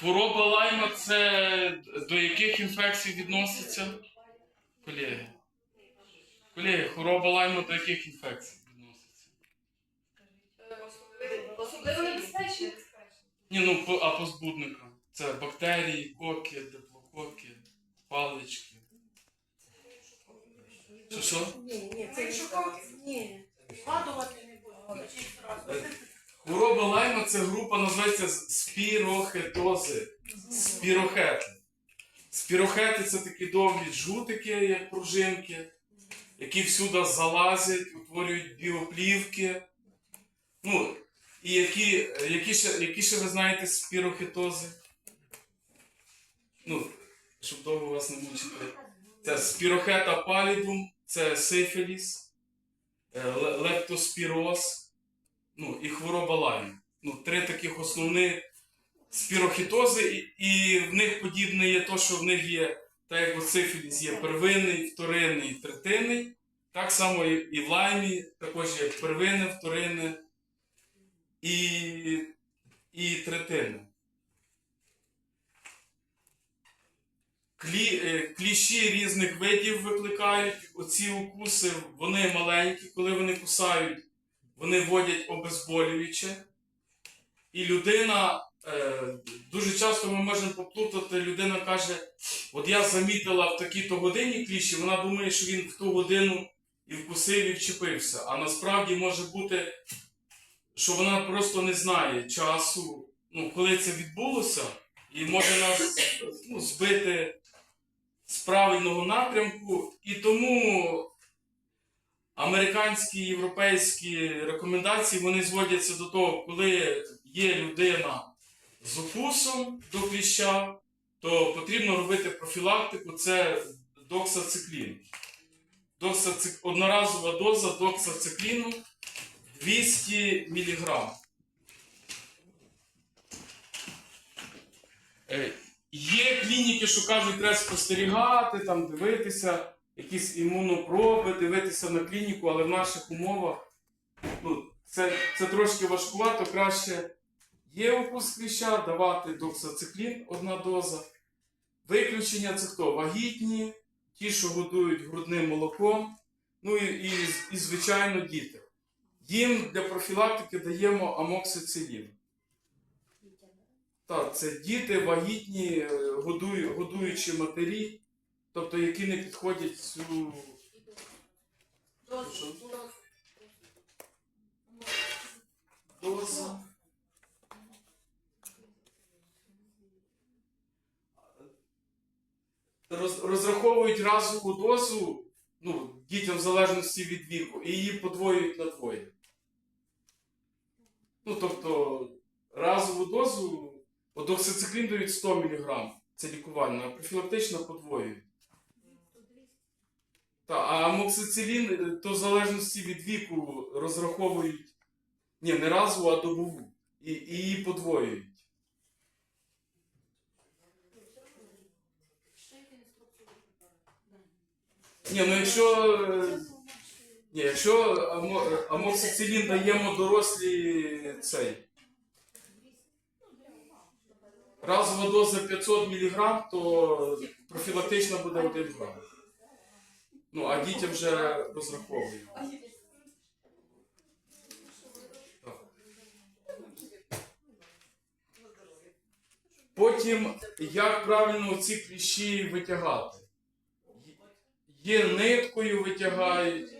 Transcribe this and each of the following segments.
Хвороба лайма це до яких інфекцій відноситься? Колеги. Колеги, хвороба лайма до яких інфекцій відноситься? Особливо небезпечно. Ні, ну а по збудникам. Це бактерії, коки, диплококи, палички. Що що? Ні, ні, це коки? Ні. Згадувати не буду. Хвороба лайма це група називається спірохетози. Спірохети. Спірохети це такі довгі жгутики, як пружинки, які всюди залазять, утворюють біоплівки. Ну, і які, які, ще, які ще ви знаєте спірохетози? Ну, щоб довго вас не мучити. Це спірохета палідум, це сифіліс, е, лептоспіроз, ну і хвороба лайма. Ну, три таких основні спірохітози, і, і в них подібне є то, що в них є, так як у сифіліс є первинний, вторинний, третинний. Так само і, і в лаймі також є первинне, вторинне і, і третинне. Клі, е, кліщі різних видів викликають оці укуси, вони маленькі, коли вони кусають, вони вводять обезболююче. І людина е, дуже часто ми можемо поплутати, людина каже, от я замітила в такій-то годині кліщі, вона думає, що він в ту годину і вкусив, і вчепився. А насправді може бути, що вона просто не знає часу, ну, коли це відбулося, і може нас ну, збити з правильного напрямку. І тому американські європейські рекомендації вони зводяться до того, коли є людина з укусом до кліща, то потрібно робити профілактику, це доксациклін. Доксацик... Одноразова доза доксацикліну 200 мг. Е, Є клініки, що кажуть, треба спостерігати, там, дивитися, якісь імунопроби, дивитися на клініку, але в наших умовах ну, це, це трошки важкувато, краще є укус кліща, давати доксациклін, одна доза. Виключення це хто? Вагітні, ті, що годують грудним молоком, ну і, і, і звичайно, діти. Їм для профілактики даємо амоксицилін. Так, це діти, вагітні, е, годую, годуючі матері, тобто які не підходять цю. Що? Дозу. Роз, розраховують разову дозу ну, дітям в залежності від віку, і її подвоюють на двоє. Ну, тобто, разову дозу Одоксициклін дають 100 мг. Це лікувальна, а профілактично подвоюють. Та, а амоксицилін, е, то в залежності від віку розраховують ні, не разову, а добову. І, і її подвоюють. Ні, ну якщо. е, Ні, якщо е, амоксицилін даємо дорослі цей. Разова доза 500 мг, то профілактична буде 1 грам. Ну, а дітям вже розраховуємо. Потім, як правильно ці кліщі витягати? Є ниткою витягають,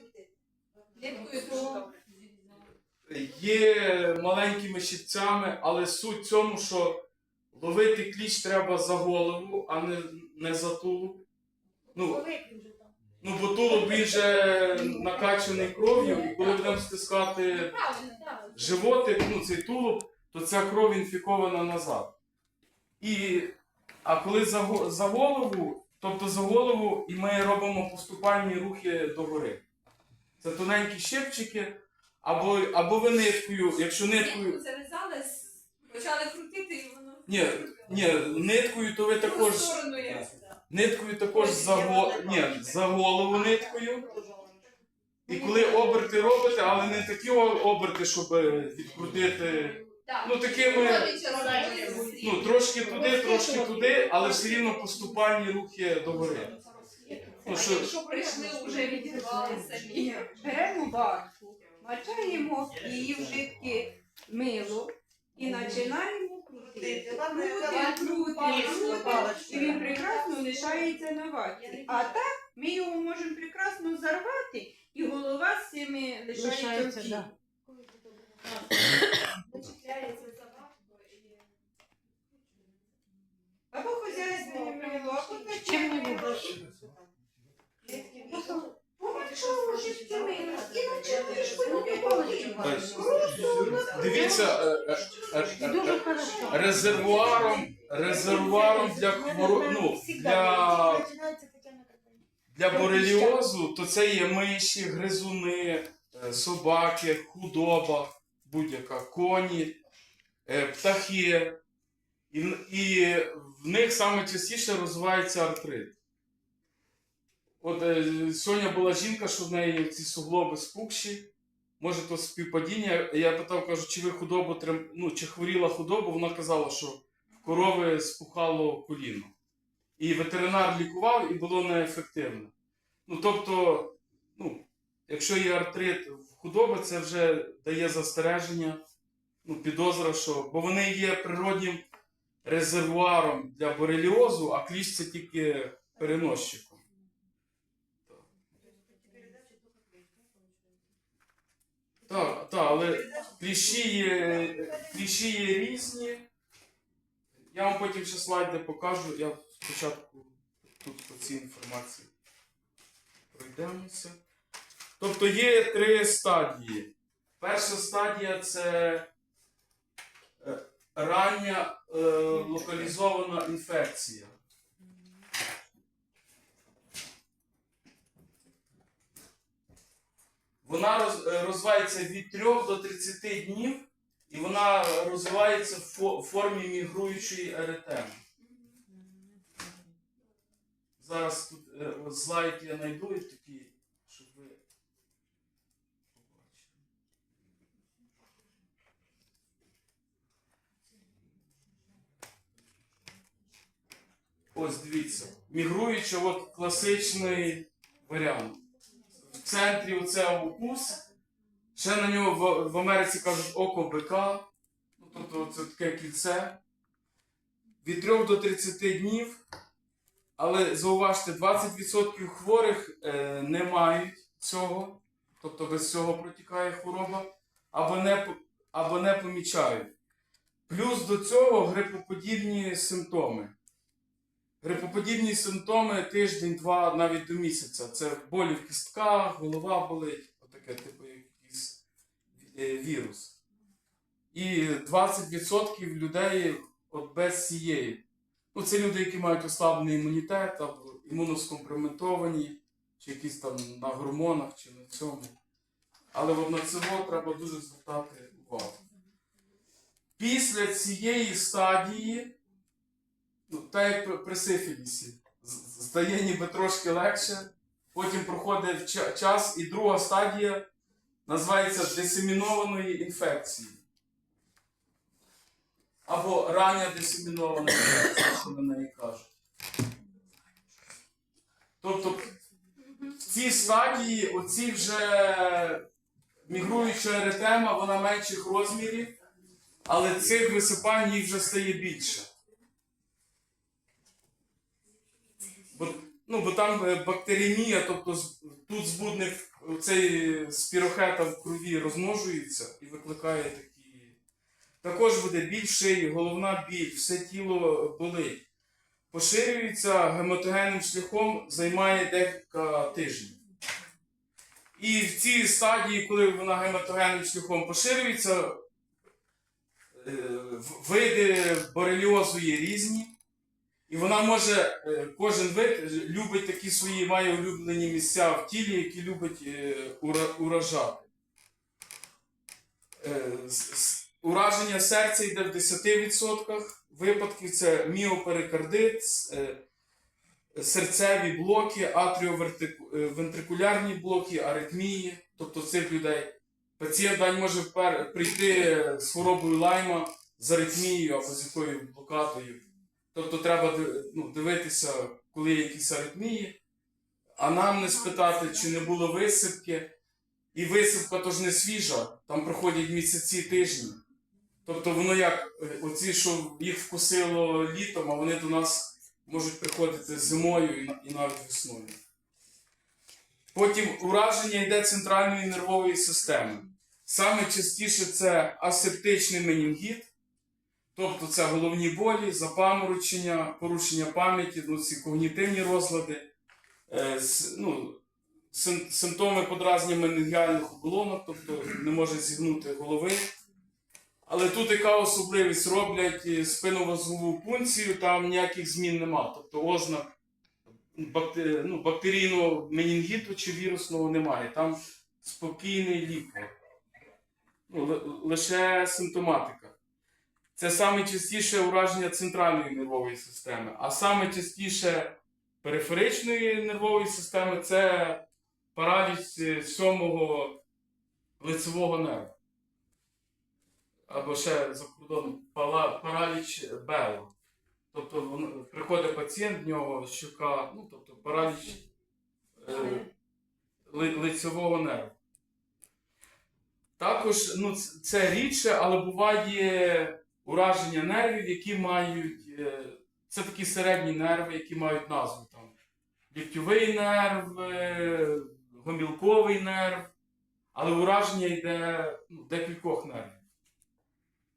є маленькими щипцями, але суть в цьому, що ловити кліщ треба за голову, а не, не за тулуб. Ну, ну, бо тулуб же накачаний кров'ю, і коли будемо стискати правильно, животик, ну цей тулуб, то ця кров інфікована назад. І, а коли за, го- за голову, тобто за голову, і ми робимо поступальні рухи догори. Це тоненькі щепчики, або, або ви ниткою, якщо ниткою. Зав'язали, с- почали крутити і воно. Ні, ні, ниткою, то ви В також. сторону є. Ниткою також за, го... Ні, за голову ниткою. І коли оберти робите, але не такі оберти, щоб відкрутити. Ну, такими- Ну, трошки туди, трошки туди, але все рівно поступальні рухи догори. Ну, що, якщо прийшли, вже відірвали самі. Беремо барку, мачаємо її в жидке мило і починаємо крутити. Ладно, яка Паличкою, і він прекрасно лишається на ваті. А так ми його можемо прекрасно зарвати, і голова з цими лишається в тілі. Або хазяйственне мило, або таке Чим-небудь. Дивіться, е, е, е, е, хорошо. резервуаром, резервуаром для хвороб, ну, для, для бореліозу, то це є миші, гризуни, е, собаки, худоба, будь-яка, коні, е, птахи. І, в- і в них саме частіше розвивається артрит. От е, сьогодні була жінка, що в неї ці суглоби спукші. Може, то співпадіння. Я питав, кажу, чи ви худобу трим... ну, чи хворіла худобу, вона казала, що в корови спухало коліно. І ветеринар лікував і було неефективно. Ну, тобто, ну, якщо є артрит в худоби, це вже дає застереження, ну, підозра, що. Бо вони є природнім резервуаром для бореліозу, а кліщ це тільки переносчиком. Так, так, але кліщі є, кліщі є різні. Я вам потім ще слайди покажу. Я спочатку тут по цій інформації пройдемося. Тобто є три стадії. Перша стадія це е, рання е, локалізована інфекція. Вона е, розвивається від 3 до 30 днів, і вона розвивається в формі мігруючої еретеми. Зараз тут е, слайд я знайду і такий, щоб ви побачили. Ось дивіться. Мігруюча, от класичний варіант. Центрі оце укус. Ще на нього в, в Америці кажуть око бика. Ну, тобто це таке кільце. Від 3 до 30 днів. Але зауважте, 20% хворих е, не мають цього. Тобто без цього протікає хвороба, або не, або не помічають. Плюс до цього грипоподібні симптоми. Грипоподібні симптоми тиждень-два, навіть до місяця. Це болі в кістках, голова болить, отаке, типу якийсь е, вірус. І 20% людей от без цієї. Ну, це люди, які мають ослаблений імунітет, або імуноскомпрометовані, чи якісь там на гормонах, чи на цьому. Але от на цього треба дуже звертати увагу. Після цієї стадії, ну, так як при- сифілісі, з- стає ніби трошки легше, потім проходить час, і друга стадія називається дисемінованої інфекції. Або рання дисемінована інфекція, що на неї кажуть. Тобто в цій стадії оці вже мігруюча еретема, вона менших розмірів, але цих висипань їх вже стає більше. Бо, ну, бо там е, бактеремія, тобто тут збудник цей спірохета в крові розмножується і викликає такі. Також буде біль шиї, головна біль, все тіло болить. Поширюється гематогенним шляхом, займає декілька тижнів. І в цій стадії, коли вона гематогенним шляхом поширюється, е, види бореліозу є різні. І вона може, е, кожен вид любить такі свої, має улюблені місця в тілі, які любить е, уражати. Е, Ураження серця йде в 10% випадків. Це міоперикардит, серцеві блоки, атріовентрикулярні блоки, аритмії, тобто цих людей пацієнт може прийти з хворобою лайма, з аритмією або з якою блокадою. Тобто треба ну, дивитися, коли є якісь аритмії, а нам не спитати, чи не було висипки. І висипка то ж не свіжа, там проходять місяці тижні. Тобто воно як е, оці, що їх вкусило літом, а вони до нас можуть приходити зимою і навіть весною. Потім ураження йде центральної нервової системи. Саме частіше це асептичний менінгіт, тобто це головні болі, запаморочення, порушення пам'яті, ну, ці когнітивні розлади, е, с- ну, сим- симптоми подразнення менінгіальних оболонок, тобто не може зігнути голови. Але тут яка особливість роблять е, спинномозгову пункцію, там ніяких змін нема. Тобто ознак бакте- ну, бактерійного менінгіту чи вірусного немає. Там спокійний лікар. Ну, ли- лише симптоматика. Це саме частіше ураження центральної нервової системи, а саме частіше периферичної нервової системи це параліч е, сьомого лицевого нерва. Або ще за кордоном параліч Белла. Тобто приходить пацієнт, в нього щука, ну тобто параліч е, ли- лицевого нерву. Також ну, це рідше, але буває ураження нервів, які мають. е, Це такі середні нерви, які мають назву там. Ліктьовий нерв, е, гомілковий нерв, але ураження йде ну, декількох нервів.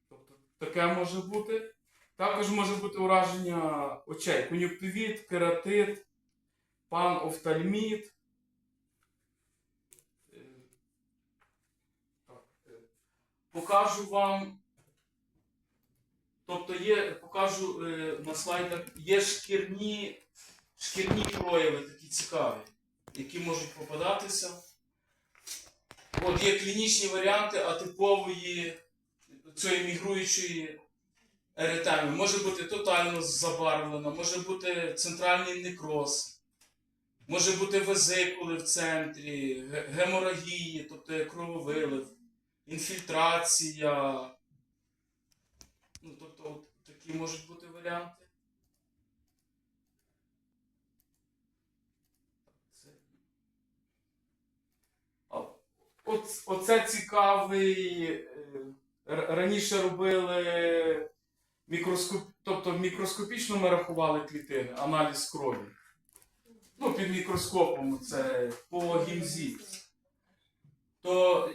Тобто таке може бути. Також може бути ураження очей, кон'юктивіт, кератит, панофтальміт. Е, Покажу вам. Тобто є, покажу е, на слайдах, є шкірні, шкірні прояви такі цікаві, які можуть попадатися. От є клінічні варіанти атипової цієї мігруючої еретеми. Може бути тотально забарвлена, може бути центральний некроз, може бути везикули в центрі, геморагії, тобто крововилив, інфільтрація. Ну, тобто, от такі можуть бути варіанти. От, оце цікавий. е, Раніше робили мікроскоп, тобто мікроскопічно ми рахували клітини, аналіз крові. Ну, під мікроскопом це по гімзі. То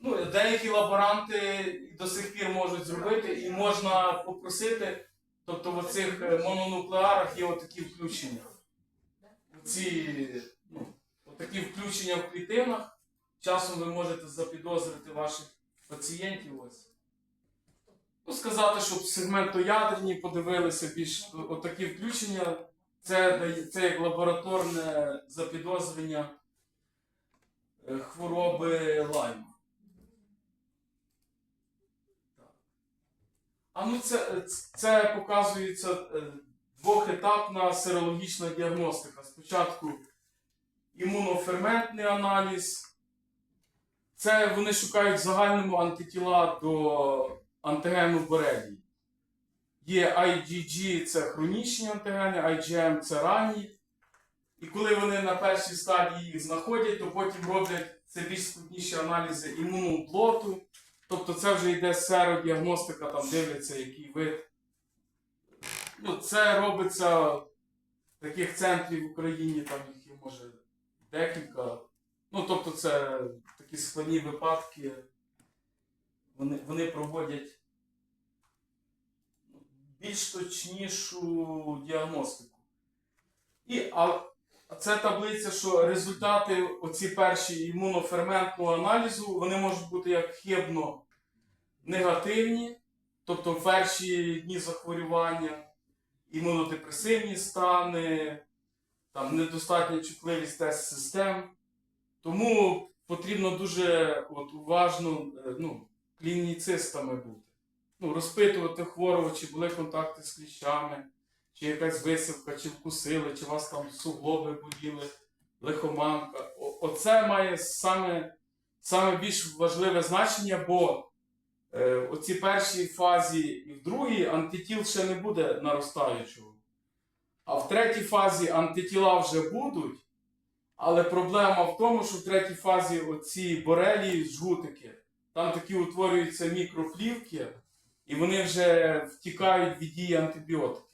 ну, деякі лаборанти до сих пір можуть зробити, і можна попросити. Тобто в оцих е, мононуклеарах є отакі включення. Оці, ну, отакі включення в клітинах. Часом ви можете запідозрити ваших пацієнтів. Ось. Ну, сказати, щоб сегментоядерні подивилися більш отакі включення. Це, це як лабораторне запідозрення е, хвороби лайма. А ну це, це показується е, двохетапна серологічна діагностика. Спочатку імуноферментний аналіз. Це вони шукають в загальному антитіла до антигену борелії. Є IgG це хронічні антигени, IgM це ранні. І коли вони на першій стадії їх знаходять, то потім роблять це більш складніші аналізи імуноблоту. Тобто це вже йде серодіагностика, там дивляться, який вид. Ну, це робиться в таких центрів в Україні, там їх може декілька. Ну, тобто, це такі складні випадки. Вони, вони проводять більш точнішу діагностику. І, а це таблиця, що результати, оці перші імуноферментного аналізу, вони можуть бути як хибно негативні, тобто перші дні захворювання, імунодепресивні стани, там недостатня чутливість тест-систем. Тому потрібно дуже от, уважно е, ну, клініцистами бути. Ну, розпитувати хворого, чи були контакти з кліщами, чи якась висивка, чи вкусили, чи вас там суглоби боліли, лихоманка. Оце має саме саме більш важливе значення, бо е, оці першій фазі і в другій антитіл ще не буде наростаючого. А в третій фазі антитіла вже будуть. Але проблема в тому, що в третій фазі оці борелії, жгутики, там такі утворюються мікроплівки, і вони вже втікають від дії антибіотиків.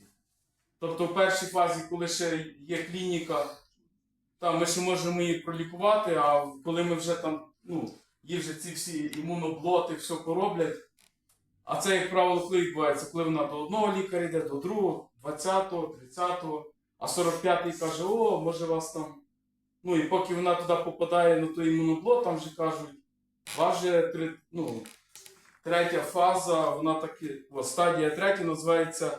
Тобто в першій фазі, коли ще є клініка, там ми ще можемо її пролікувати, а коли ми вже там, ну, їй вже ці всі імуноблоти, все пороблять. А це, як правило, коли відбувається, коли вона до одного лікаря йде, до другого, 20-го, 30-го, а 45-й каже, о, може вас там. Ну і поки вона туди попадає на той імуноблот, там вже кажуть, вас же ну, третя фаза, вона таки, о, стадія третя називається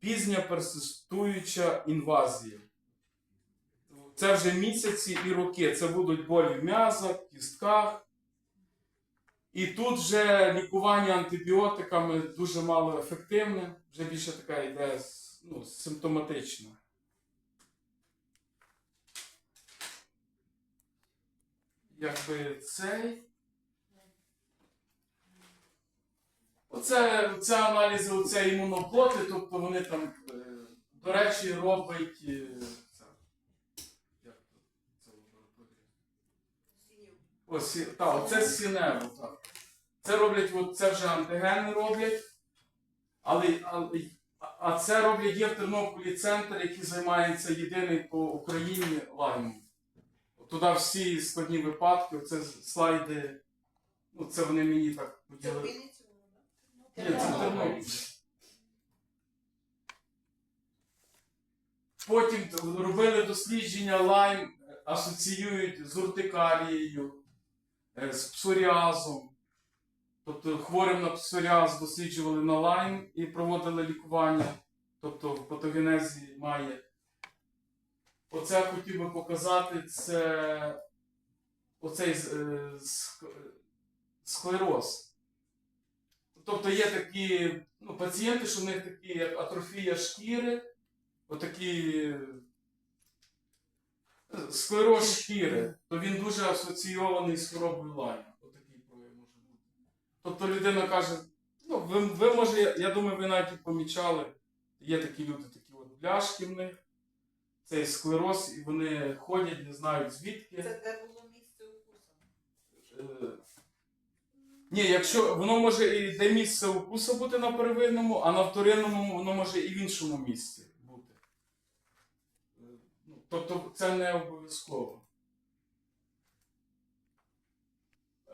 пізня персистуюча інвазія. Це вже місяці і роки. Це будуть болі в м'язах, кістках. І тут вже лікування антибіотиками дуже мало ефективне, вже більше така йде ну, симптоматична. Якби цей. Оце, це аналізи, оце імуноплоти, тобто вони там, е, до речі, робить. е, Це, як це? Ось, сі- та, оце сінево, так. Це роблять, от, це вже антигени роблять, але, але, а- це роблять є в Тернополі центр, який займається єдиний по Україні лаймом. Туди всі складні випадки, оце слайди, ну це вони мені так Це поділили. Вінниці воно, Ні, це Тернопіль. Потім робили дослідження лайм, асоціюють з уртикарією, е, з псоріазом. Тобто хворим на псоріаз досліджували на лайм і проводили лікування. Тобто в патогенезі має. Оце я хотів би показати, це оцей е, ск- склероз. Тобто є такі ну, пацієнти, що в них такі як атрофія шкіри, отакі е, склероз шкіри, то він дуже асоційований з хворобою Лайма. Отакий прояв може бути. Тобто людина каже, ну, ви, ви може, я, я думаю, ви навіть і помічали, є такі люди, такі от бляшки в них, цей склероз, і вони ходять, не знають звідки. Це де було місце укусу. Ні, якщо воно може і де місце укусу бути на первинному, а на вторинному воно може і в іншому місці бути. Ну, Тобто це не обов'язково.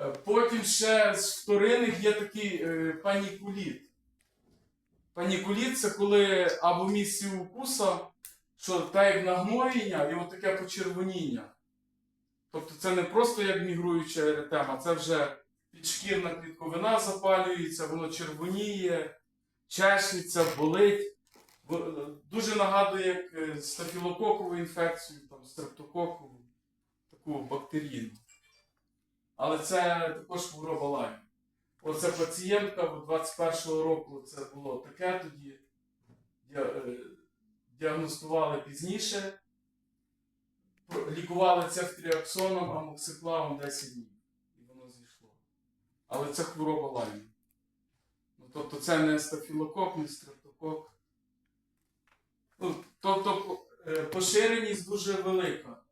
Е, Потім ще з вторинних є такий е, панікуліт. Панікуліт це коли або місці укуса, що так як нагноєння і от таке почервоніння. Тобто це не просто як мігруюча еретема, це вже підшкірна клітковина запалюється, воно червоніє, чешеться, болить. Е, Дуже нагадує як е, стафілококову інфекцію, там, стрептококову, таку бактерійну. Але це також хвороба лайм. Оце пацієнтка 21-го року це було таке тоді. е, Діагностували пізніше. Лікували цефтріаксоном, амоксиклавом 10 днів. Але це хвороба лайма. Ну, тобто це не стафілокок, не стрептокок. Ну, тобто е, поширеність дуже велика.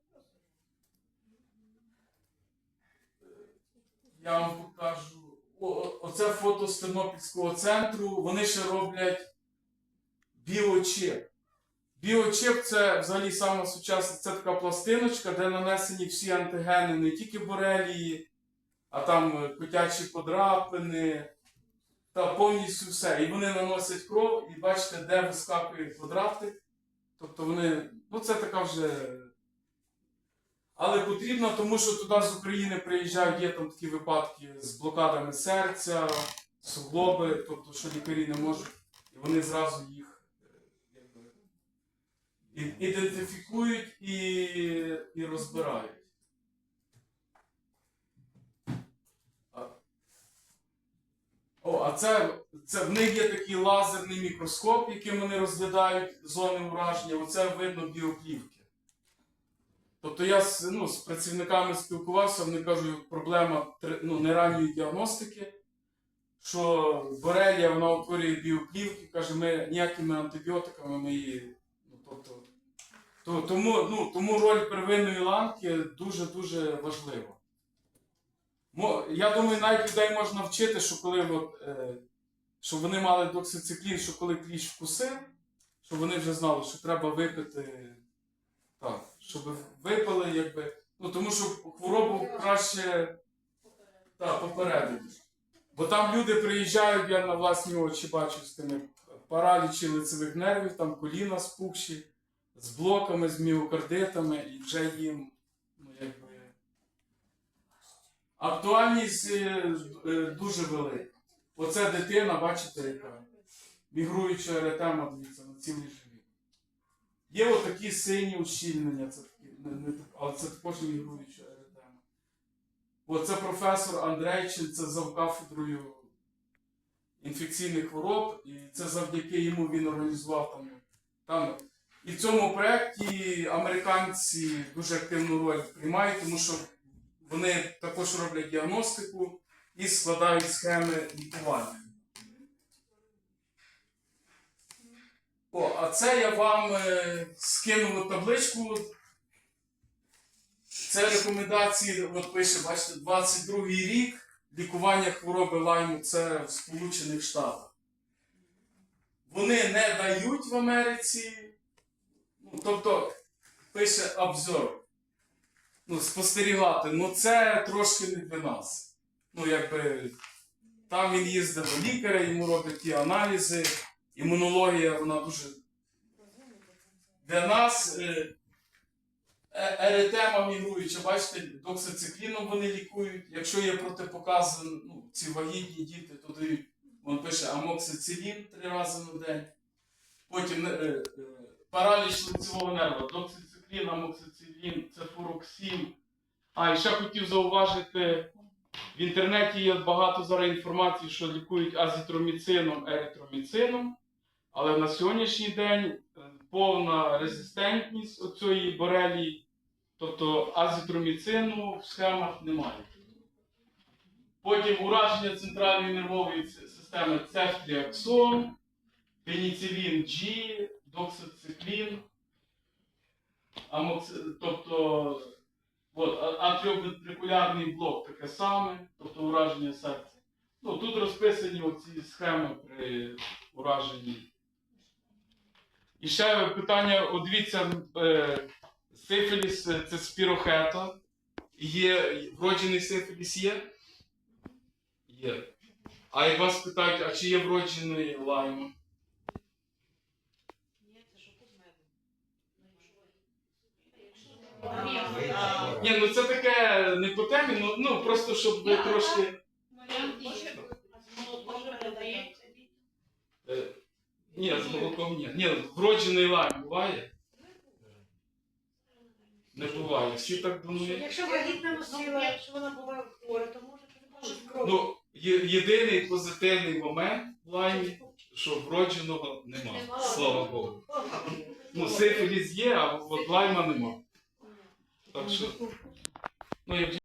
Я вам покажу. Оце фото з Тернопільського центру. Вони ще роблять біочип. Біочип це взагалі саме сучасна це така пластиночка, де нанесені всі антигени не тільки борелії, а там е, котячі подрапини та повністю все. І вони наносять кров, і бачите, де вискакує квадратик. Тобто вони, ну це така вже. Але потрібно, тому що туди з України приїжджають, є там такі випадки з блокадами серця, суглоби, тобто, що лікарі не можуть, і вони зразу їх е, ідентифікують і, і розбирають. О, а це, це в них є такий лазерний мікроскоп, яким вони розглядають зони ураження. Оце видно біоплівки. Тобто я ну, з працівниками спілкувався, вони кажуть, проблема ну, неранньої діагностики, що борелія вона утворює біоплівки, каже, ми ніякими антибіотиками ми її. Ну, тобто, то, тому, ну, тому роль первинної ланки дуже-дуже важлива. Я думаю, навіть людей можна вчити, що коли от, е, щоб вони мали доксициклін, що коли кліщ вкусив, щоб вони вже знали, що треба випити. Так, щоб випили, якби. Ну тому що хворобу краще так, попередити. Бо там люди приїжджають, я на власні очі бачу з тими паралічі лицевих нервів, там коліна спухші, з блоками, з міокардитами, і вже їм, ну якби. Актуальність е, е, дуже велика. Оце дитина, бачите, яка мігруюча еретема, дивіться, на цілий живіт. Є отакі сині ущільнення, це такі, не, не, але це також мігруюча еретема. Оце професор Андрейчин, це завкафедрою інфекційних хвороб, і це завдяки йому він організував там. там. І в цьому проєкті американці дуже активну роль приймають, тому що вони також роблять діагностику і складають схеми лікування. О, а це я вам е, скинув табличку. Це рекомендації, от пише, бачите, 22 рік лікування хвороби лайму це в Сполучених Штатах. Вони не дають в Америці. Ну, тобто, пише обзор. Ну, спостерігати. Ну це трошки не для нас. Ну, якби там він їздив до лікаря, йому роблять ті аналізи імунологія, вона дуже. Для нас е, е- еретема мігруюча, бачите, доксицикліном вони лікують. Якщо є протипокази, ну, ці вагітні діти, то дають, він пише амоксицилін три рази на день. Потім е, е, параліч лицевого нерва, доксициклін, амоксицилін, цефуроксін. А, і ще хотів зауважити. В інтернеті є багато зараз інформації, що лікують азітроміцином, еритроміцином, але на сьогоднішній день е, повна резистентність оцієї борелії, тобто азітроміцину в схемах немає. Потім ураження центральної нервової системи цефтріаксон, пеніцилін G, доксициклін, амокси... тобто От, а- атріовентрикулярний блок таке саме, тобто ураження серця. Ну, тут розписані оці схеми при ураженні. І ще питання: дивіться, е, сифіліс е, це спірохета. Є вроджений сифіліс є? Є. А як вас питають, а чи є вроджений лайм? Ні, ну це таке не по темі, ну, ну просто щоб ви трошки. Е, ні, з молоком ні. Ні, вроджений лайм буває? Не буває. Всі так думають. Якщо вагітна носила, якщо вона була хвора, то може може кров. Ну, є- єдиний позитивний момент в лаймі, що вродженого нема. Нема. Слава Богу. Ну, сифіліс є, а от лайма нема. Так що. Ну, як